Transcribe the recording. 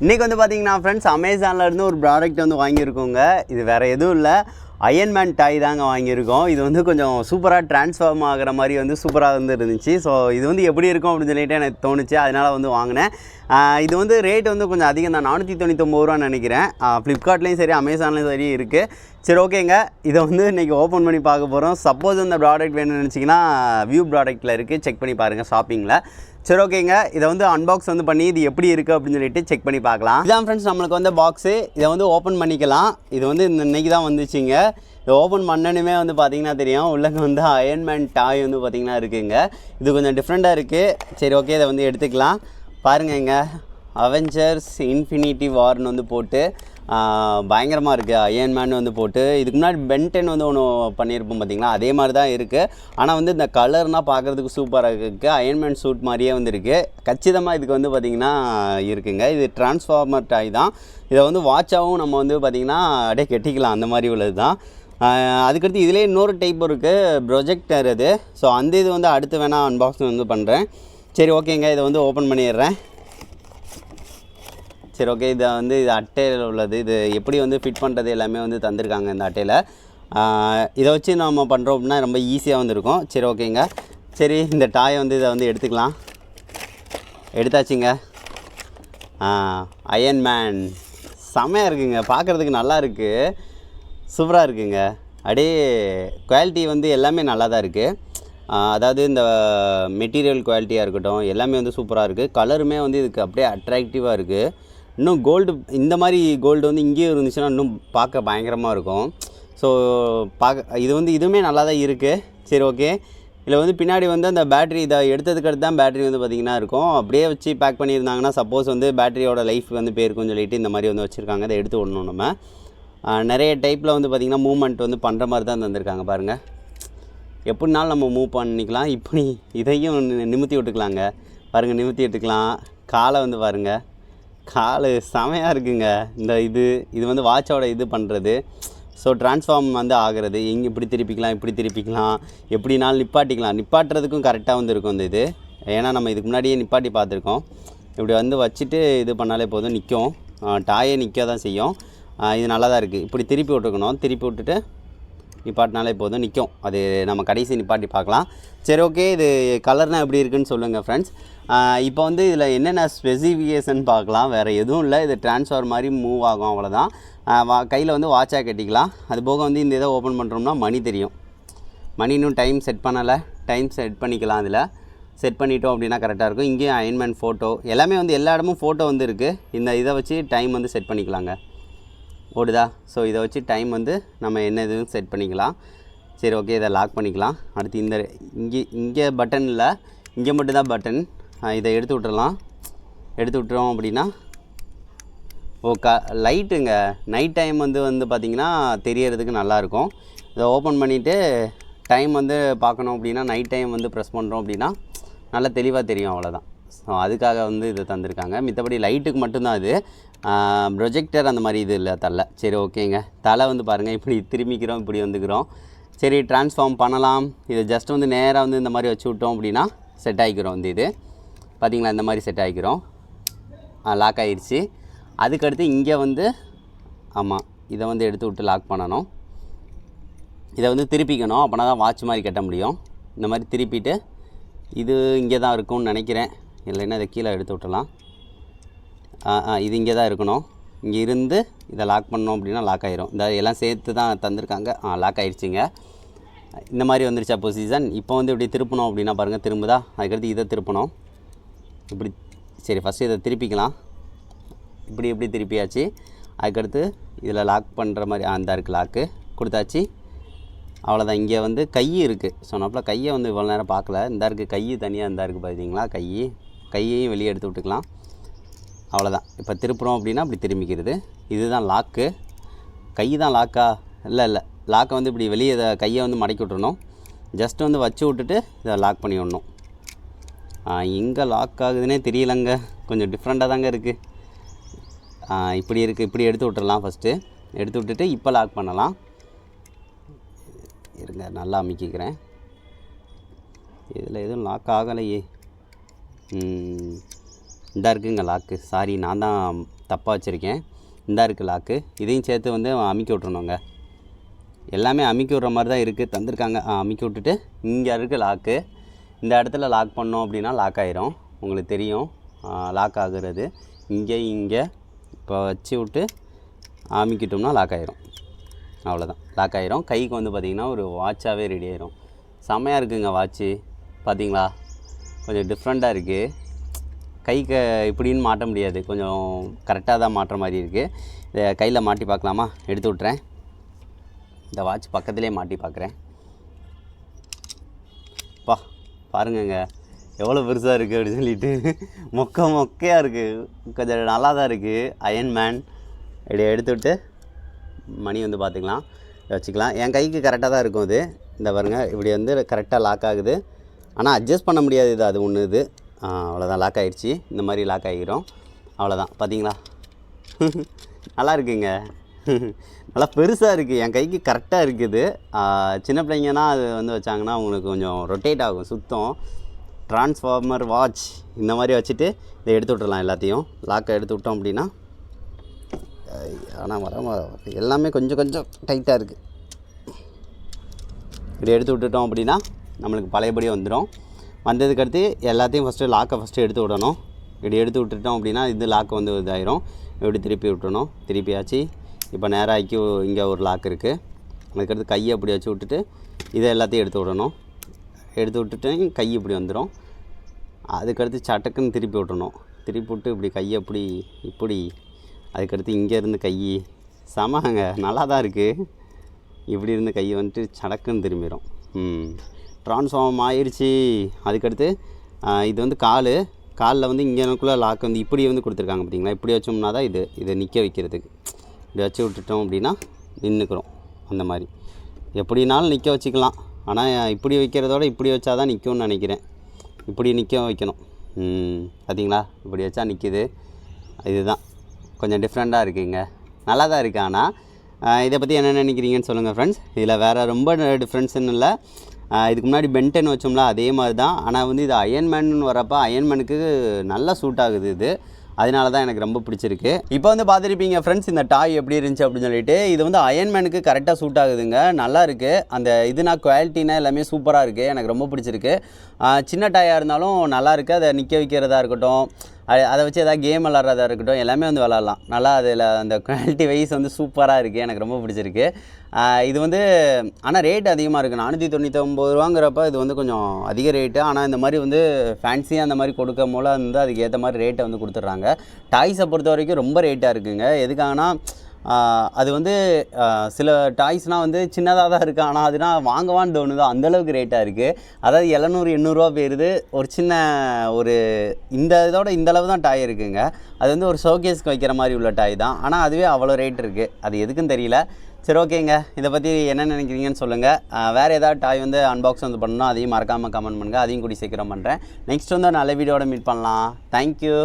இன்றைக்கி வந்து பார்த்தீங்கன்னா ஃப்ரெண்ட்ஸ் அமேசானில் இருந்து ஒரு ப்ராடக்ட் வந்து வாங்கியிருக்கோங்க. இது வேறு எதுவும் இல்லை. அயன்மேன் டாய் தாங்க வாங்கியிருக்கோம். இது வந்து கொஞ்சம் சூப்பராக ட்ரான்ஸ்ஃபார்ம் ஆகிற மாதிரி வந்து சூப்பராக வந்து இருந்துச்சு. ஸோ இது வந்து எப்படி இருக்கும் அப்படின்னு சொல்லிட்டு எனக்கு தோணுச்சு. அதனால் வந்து வாங்கினேன். இது வந்து ரேட் வந்து கொஞ்சம் அதிகம் தான். நானூற்றி தொண்ணூத்தொம்பது ரூபான்னு நினைக்கிறேன். ஃப்ளிப்கார்ட்லேயும் சரி அமேசான்லேயும் சரி இருக்குது சரி ஓகேங்க இதை வந்து இன்றைக்கி ஓப்பன் பண்ணி பார்க்க போகிறோம் சப்போஸ் இந்த ப்ராடக்ட் வேணும்னு நினச்சிங்கன்னா வியூ ப்ராடக்ட்டில் இருக்குது செக் பண்ணி பாருங்கள் ஷாப்பிங்கில் சரி ஓகேங்க. இதை வந்து அன்பாக்ஸ் வந்து பண்ணி இது எப்படி இருக்குது அப்படின்னு சொல்லிட்டு செக் பண்ணி பார்க்கலாம். இதான் ஃப்ரெண்ட்ஸ் நம்மளுக்கு வந்து பாக்ஸு இதை வந்து ஓப்பன் பண்ணிக்கலாம். இது வந்து இந்த இன்னைக்கு தான் வந்துச்சுங்க. இது ஓப்பன் பண்ணணுமே வந்து பார்த்தீங்கன்னா தெரியும். உள்ளங்க வந்து அயன்மேன் டாய் வந்து பார்த்திங்கன்னா இருக்குங்க. இது கொஞ்சம் டிஃப்ரெண்ட்டாக இருக்குது சரி ஓகே. இதை வந்து எடுத்துக்கலாம். பாருங்கங்க அவெஞ்சர்ஸ் இன்ஃபினிட்டி வார்னு வந்து போட்டு பயங்கரமாக இருக்குது அயன்மேன் வந்து போட்டு இதுக்கு முன்னாடி பென்டென் வந்து ஒன்று பண்ணியிருப்போம் பார்த்தீங்களா அதே மாதிரி தான் இருக்குது ஆனால் வந்து இந்த கலர்னால் பார்க்குறதுக்கு சூப்பராக இருக்குது அயன்மேன் சூட் மாதிரியே வந்து இருக்குது கச்சிதமாக இதுக்கு வந்து பார்த்திங்கன்னா இருக்குங்க. இது டிரான்ஸ்ஃபார்மர் டாய் தான். இதை வந்து வாட்சாகவும் நம்ம வந்து பார்த்திங்கன்னா அப்படியே கெட்டிக்கலாம். அந்த மாதிரி உள்ளது தான் அதுக்கடுத்து இதிலே இன்னொரு டைப் இருக்குது ப்ரொஜெக்டர் இது. ஸோ அந்த இது வந்து அடுத்து வேணால் அன்பாக்சிங் வந்து பண்ணுறேன் சரி ஓகேங்க. இதை வந்து ஓப்பன் பண்ணிடுறேன். சரி ஓகே இதை வந்து இது அட்டையில் உள்ளது. இது எப்படி வந்து ஃபிட் பண்ணுறது எல்லாமே வந்து தந்திருக்காங்க இந்த அட்டையில். இதை வச்சு நம்ம பண்ணுறோம் அப்படின்னா ரொம்ப ஈஸியாக வந்துருக்கும். சரி ஓகேங்க. சரி இந்த டாயை வந்து இதை வந்து எடுத்துக்கலாம். எடுத்தாச்சுங்க. அயன் மேன் செமையாக இருக்குங்க. பார்க்குறதுக்கு நல்லா இருக்குது சூப்பராக இருக்குங்க. அப்படியே குவாலிட்டி வந்து எல்லாமே நல்லா தான் இருக்குது அதாவது இந்த மெட்டீரியல் குவாலிட்டியாக இருக்கட்டும் எல்லாமே வந்து சூப்பராக இருக்குது கலருமே வந்து இதுக்கு அப்படியே அட்ராக்டிவாக இருக்குது இன்னும் கோல்டு இந்த மாதிரி கோல்டு வந்து இங்கேயும் இருந்துச்சுன்னா இன்னும் பார்க்க பயங்கரமாக இருக்கும். ஸோ பார்க்க இது வந்து இதுவுமே நல்லா தான் இருக்குது சரி ஓகே இதில் வந்து பின்னாடி வந்து அந்த பேட்டரி இதை எடுத்ததுக்கு அடுத்து தான் பேட்டரி வந்து பார்த்திங்கன்னா இருக்கும். அப்படியே வச்சு பேக் பண்ணியிருந்தாங்கன்னா சப்போஸ் வந்து பேட்டரியோட லைஃப் வந்து போயிருக்கும்னு சொல்லிட்டு இந்த மாதிரி வந்து வச்சுருக்காங்க. இதை எடுத்து விடணும் நம்ம. நிறைய டைப்பில் வந்து பார்த்திங்கன்னா மூவ்மெண்ட் வந்து பண்ணுற மாதிரி தான் தந்திருக்காங்க பாருங்கள் எப்படினாலும் நம்ம மூவ் பண்ணிக்கலாம். இப்படி இதையும் நிமித்தி விட்டுக்கலாங்க. பாருங்கள் நிமித்தி விட்டுக்கலாம். காலை வந்து பாருங்கள் காலு செமையாக இருக்குங்க. இந்த இது இது வந்து வாட்சோட இது பண்ணுறது ஸோ ட்ரான்ஸ்ஃபார்ம் வந்து ஆகிறது. இங்கே இப்படி திருப்பிக்கலாம் இப்படி திருப்பிக்கலாம் எப்படினாலும் நிப்பாட்டிக்கலாம். நிப்பாட்டுறதுக்கும் கரெக்டாக வந்து இருக்கும் இந்த இது. ஏன்னா நம்ம இதுக்கு முன்னாடியே நிப்பாட்டி பார்த்துருக்கோம். இப்படி வந்து வச்சுட்டு இது பண்ணாலே போதும். நிற்கும். டாயே நிற்க தான் செய்யும் இது நல்லா தான் இருக்குது இப்படி திருப்பி விட்டுருக்கணும். திருப்பி விட்டுட்டு நிப்பாட்டினாலே போதும் நிற்கும் அது நம்ம கடைசி நிப்பாட்டி பார்க்கலாம். சரி ஓகே இது கலர்னால் எப்படி இருக்குன்னு சொல்லுங்கள் ஃப்ரெண்ட்ஸ் இப்போ வந்து இதில் என்னென்ன ஸ்பெசிஃபிகேஷன் பார்க்கலாம்? வேறு எதுவும் இல்லை. இது டிரான்ஸ்ஃபர் மாதிரி மூவ் ஆகும் அவ்வளோதான் வா கையில் வந்து வாட்சாக கட்டிக்கலாம். அது போக வந்து இந்த இதை ஓப்பன் பண்ணுறோம்னா மணி தெரியும். மணி இன்னும் டைம் செட் பண்ணலை. டைம் செட் பண்ணிக்கலாம் அதில் செட் பண்ணிட்டோம் அப்படின்னா கரெக்டாக இருக்கும். இங்கேயும் அயன்மேன் ஃபோட்டோ எல்லாமே வந்து எல்லா இடமும் ஃபோட்டோ வந்து இருக்குது இந்த இதை வச்சு டைம் வந்து செட் பண்ணிக்கலாங்க. ஓடுதா? ஸோ இதை வச்சு டைம் வந்து நம்ம என்ன இதுவும் செட் பண்ணிக்கலாம். சரி ஓகே இதை லாக் பண்ணிக்கலாம். அடுத்து இந்த இங்கே இங்கே பட்டன் இல்லை இங்கே மட்டும்தான் பட்டன் இதை எடுத்து விட்டுறலாம். எடுத்து விட்டுறோம் அப்படின்னா ஓ க லைட்டுங்க நைட் டைம் வந்து வந்து பார்த்திங்கன்னா தெரியறதுக்கு நல்லாயிருக்கும். இதை ஓப்பன் பண்ணிவிட்டு டைம் வந்து பார்க்கணும் அப்படின்னா நைட் டைம் வந்து ப்ரெஸ் பண்ணுறோம் அப்படின்னா நல்லா தெளிவாக தெரியும் அவ்வளோதான் ஸோ அதுக்காக வந்து இது தந்திருக்காங்க. மித்தபடி லைட்டுக்கு மட்டும்தான் இது. ப்ரொஜெக்டர் அந்த மாதிரி இது இல்லை தலை. சரி ஓகேங்க. தலை வந்து பாருங்கள் இப்படி திரும்பிக்கிறோம் இப்படி வந்துக்கிறோம். சரி ட்ரான்ஸ்ஃபார்ம் பண்ணலாம். இது ஜஸ்ட் வந்து நேராக வந்து இந்த மாதிரி வச்சு விட்டோம் அப்படின்னா செட் ஆகிக்கிறோம் வந்து இது. பார்த்தீங்களா இந்த மாதிரி செட் ஆகிக்கிறோம் லாக் ஆகிடுச்சு அதுக்கடுத்து இங்கே வந்து ஆமாம் இதை வந்து எடுத்து விட்டு லாக் பண்ணணும். இதை வந்து திருப்பிக்கணும். அப்போனா தான் வாட்ச் மாதிரி கட்ட முடியும். இந்த மாதிரி திருப்பிட்டு இது இங்கே தான் இருக்கும்னு நினைக்கிறேன். இல்லைன்னா இதை கீழே எடுத்து விட்டுலாம் ஆ ஆ இது இங்கே தான் இருக்கணும். இங்கே இருந்து இதை லாக் பண்ணோம் அப்படின்னா லாக் ஆயிரும். இந்த எல்லாம் சேர்த்து தான் தந்திருக்காங்க. ஆ லாக் ஆயிடுச்சுங்க. இந்த மாதிரி வந்துருச்சா பொசிஷன் இப்போ வந்து இப்படி திருப்பணும் அப்படின்னா பாருங்கள் திரும்புதா? அதுக்கடுத்து இதை திருப்பணும். இப்படி சரி ஃபஸ்ட்டு இதை திருப்பிக்கலாம். இப்படி இப்படி திருப்பியாச்சு. அதுக்கடுத்து இதில் லாக் பண்ணுற மாதிரி அந்த இருக்குது லாக்கு கொடுத்தாச்சு. அவ்வளோதான் இங்கே வந்து கை இருக்குது சொன்னப்பல கையை வந்து இவ்வளோ நேரம் பார்க்கல. இந்த இருக்குது கை தனியாக இந்த இருக்குது பார்த்தீங்களா கை கையையும் வெளியே எடுத்து விட்டுக்கலாம். அவ்வளோதான் இப்போ திருப்புறோம் அப்படின்னா இப்படி திரும்பிக்கிறது. இதுதான் லாக்கு கை தான் லாக்கா இல்லை இல்லை. லாக்கை வந்து இப்படி வெளியே இதை கையை வந்து மடக்கி விட்டுறணும். ஜஸ்ட் வந்து வச்சு விட்டுட்டு இதை லாக் பண்ணி விடணும். எங்கே லாக் ஆகுதுன்னே தெரியலங்க. கொஞ்சம் டிஃப்ரெண்ட்டாக தாங்க இருக்குது இப்படி இருக்குது இப்படி எடுத்து விட்டுறலாம் ஃபஸ்ட்டு எடுத்து விட்டுட்டு இப்போ லாக் பண்ணலாம். இருங்க நல்லா அமைக்கிக்கிறேன். இதில் எதுவும் லாக் ஆகலையே. இந்தா இருக்குங்க லாக்கு சாரி நான் தான் தப்பாக வச்சுருக்கேன். இந்தா இருக்குது லாக்கு இதையும் சேர்த்து வந்து அமுக்கி விட்றணுங்க எல்லாமே அமுக்கி விட்ற மாதிரி தான் இருக்குது தந்திருக்காங்க. ஆ, அமுக்கி விட்டுட்டு இங்கே இருக்குது லாக்கு இந்த இடத்துல லாக் பண்ணோம் அப்படின்னா லாக் ஆகிரும் உங்களுக்கு தெரியும். லாக் ஆகுறது. இங்கே இங்கே. இப்போ வச்சு விட்டு அமுக்கிட்டோம்னா லாக் ஆகிரும் அவ்வளோதான் லாக் ஆகிரும் கைக்கு வந்து பார்த்திங்கன்னா ஒரு வாட்சாகவே ரெடி ஆயிரும். செம்மையாக இருக்குங்க வாட்ச்சு பார்த்தீங்களா? கொஞ்சம் டிஃப்ரெண்ட்டாக இருக்குது கைக்கு இப்படின்னு மாட்ட முடியாது. கொஞ்சம் கரெக்டாக தான் மாட்டுற மாதிரி இருக்குது இதை கையில் மாட்டி பார்க்கலாமா? எடுத்து விட்றேன் இந்த வாட்ச் பக்கத்துலேயே மாட்டி பார்க்குறேன். பா பாருங்கங்க. எவ்வளோ பெருசாக இருக்குது அப்படின்னு சொல்லிட்டு. மொக்க மொக்கையாக இருக்குது கொஞ்சம் நல்லா தான் இருக்குது அயன் மேன் இப்படி எடுத்துவிட்டு மணி வந்து பார்த்துக்கலாம். வச்சுக்கலாம். என் கைக்கு கரெக்டாக தான் இருக்கும் இது. இந்த பாருங்க. இப்படி வந்து கரெக்டாக லாக் ஆகுது. ஆனால் அட்ஜஸ்ட் பண்ண முடியாது. இது அது ஒன்று இது. அவ்வளோதான் லாக் ஆயிடுச்சு. இந்த மாதிரி லாக் ஆகிக்கிறோம். அவ்வளோதான் பார்த்தீங்களா நல்லா இருக்குங்க. நல்லா பெருசாக இருக்குது என் கைக்கு கரெக்டாக இருக்குது. சின்ன பிள்ளைங்கன்னா அது வந்து வச்சாங்கன்னா அவங்களுக்கு கொஞ்சம் ரொட்டேட் ஆகும். சுத்தம். ட்ரான்ஸ்ஃபார்மர் வாட்ச் இந்த மாதிரி வச்சுட்டு இதை எடுத்து விட்டுறலாம் எல்லாத்தையும். லாக்கை எடுத்து விட்டோம் அப்படின்னா ஆனால் வர- எல்லாமே கொஞ்சம் கொஞ்சம் டைட்டாக இருக்குது இப்படி எடுத்து விட்டுட்டோம் அப்படின்னா நம்மளுக்கு பழையபடி வந்துடும். வந்ததுக்கு அடுத்து எல்லாத்தையும் ஃபஸ்ட்டு லாக்கை ஃபஸ்ட்டு எடுத்து விடணும். இப்படி எடுத்து விட்டுட்டோம் அப்படின்னா இது லாக்கு வந்து இதாயிரும். இப்படி திருப்பி விட்டணும் திருப்பியாச்சு. இப்போ நேராக்கி இங்கே ஒரு லாக் இருக்குது அதுக்கடுத்து கையை அப்படி வச்சு விட்டுட்டு இதை எல்லாத்தையும் எடுத்து விடணும். எடுத்து விட்டுட்டு கை இப்படி வந்துடும் அதுக்கடுத்து சட்டக்குன்னு திருப்பி விட்டணும் திருப்பி விட்டு இப்படி கையை இப்படி இப்படி. அதுக்கடுத்து இங்கேருந்து கை. சமாங்க நல்லா தான் இருக்குது இப்படி இருந்து கை வந்துட்டு சடக்குன்னு திரும்பிடும் ம். ட்ரான்ஸ்ஃபார்ம் ஆயிடுச்சு அதுக்கடுத்து இது வந்து கால். காலில் வந்து இங்கேனக்குள்ளே லாக் வந்து இப்படி வந்து கொடுத்துருக்காங்க பார்த்தீங்களா? இப்படி வச்சோம்னா தான் இது இதை நிற்க வைக்கிறதுக்கு. இப்படி வச்சு விட்டுட்டோம் அப்படின்னா நின்றுக்கிறோம் அந்த மாதிரி. எப்படினாலும் நிற்க வச்சுக்கலாம். ஆனால் இப்படி வைக்கிறதோட இப்படி வச்சா தான் நிற்கும்னு நினைக்கிறேன். இப்படி நிற்க வைக்கணும். பார்த்தீங்களா? இப்படி வச்சா நிற்கிது இதுதான். கொஞ்சம் டிஃப்ரெண்ட்டாக இருக்குங்க. நல்லா தான் இருக்குது ஆனால் இதை பற்றி என்ன நினைக்கிறீங்கன்னு சொல்லுங்கள் ஃப்ரெண்ட்ஸ் இதில் வேறு ரொம்ப டிஃப்ரென்ஸ்ன்னு இல்லை. இதுக்கு முன்னாடி பென்டென் வச்சோம்ல அதே மாதிரி தான் ஆனால் வந்து இது அயன்மேன்னு வரப்போ அயன்மேனுக்கு நல்லா சூட் ஆகுது இது. அதனால தான் எனக்கு ரொம்ப பிடிச்சிருக்கு. இப்போ வந்து பார்த்துருப்பீங்க ஃப்ரெண்ட்ஸ் இந்த டாய் எப்படி இருந்துச்சு அப்படின்னு சொல்லிட்டு இது வந்து அயன்மேனுக்கு கரெக்டாக சூட் ஆகுதுங்க. நல்லா இருக்குது அந்த இதுனா குவாலிட்டினா எல்லாமே சூப்பராக இருக்குது எனக்கு ரொம்ப பிடிச்சிருக்கு. சின்ன டாயாக இருந்தாலும் நல்லா இருக்குது அதை நிற்க வைக்கிறதா இருக்கட்டும். அது- அதை வச்சு எதாவது கேம் விளாட்றதா இருக்கட்டும் எல்லாமே வந்து விளாட்லாம். நல்லா அதில் அந்த குவாலிட்டி வைஸ் வந்து சூப்பராக இருக்குது எனக்கு ரொம்ப பிடிச்சிருக்கு. இது வந்து ஆனால் ரேட் அதிகமாக இருக்குது நானூற்றி தொண்ணூத்தொம்பது ரூபாங்கிறப்ப இது வந்து கொஞ்சம் அதிக ரேட்டு ஆனால் இந்த மாதிரி வந்து ஃபேன்சியாக அந்த மாதிரி கொடுக்க மூலம் வந்து அதுக்கு ஏற்ற மாதிரி ரேட்டை வந்து கொடுத்துட்றாங்க. டாய்ஸை பொறுத்த வரைக்கும் ரொம்ப ரேட்டாக இருக்குங்க. எதுக்காகனா அது வந்து சில டாய்ஸ்னால் வந்து சின்னதாக தான் இருக்குது ஆனால் அதுனா வாங்கவான்னு தோணுதோ. அந்தளவுக்கு ரேட்டாக இருக்குது அதாவது எழுநூறு எண்ணூறுரூவா போயிருது ஒரு சின்ன ஒரு இந்த இதோட இந்த அளவு தான் டாய் இருக்குங்க. அது வந்து ஒரு ஷோகேஸ்க்கு வைக்கிற மாதிரி உள்ள டாய் தான். ஆனால் அதுவே அவ்வளோ ரேட் இருக்குது அது எதுக்குன்னு தெரியல. சரி ஓகேங்க. இதை பற்றி என்ன நினைக்கிறீங்கன்னு சொல்லுங்கள் வேறு ஏதாவது டாய் வந்து அன்பாக்ஸ் வந்து பண்ணணும் அதையும் மறக்காமல் கமெண்ட் பண்ணுங்கள் அதையும் கூடி சீக்கிரம் பண்ணுறேன் நெக்ஸ்ட் வந்து நல்ல வீடியோட மீட் பண்ணலாம். தேங்க்யூ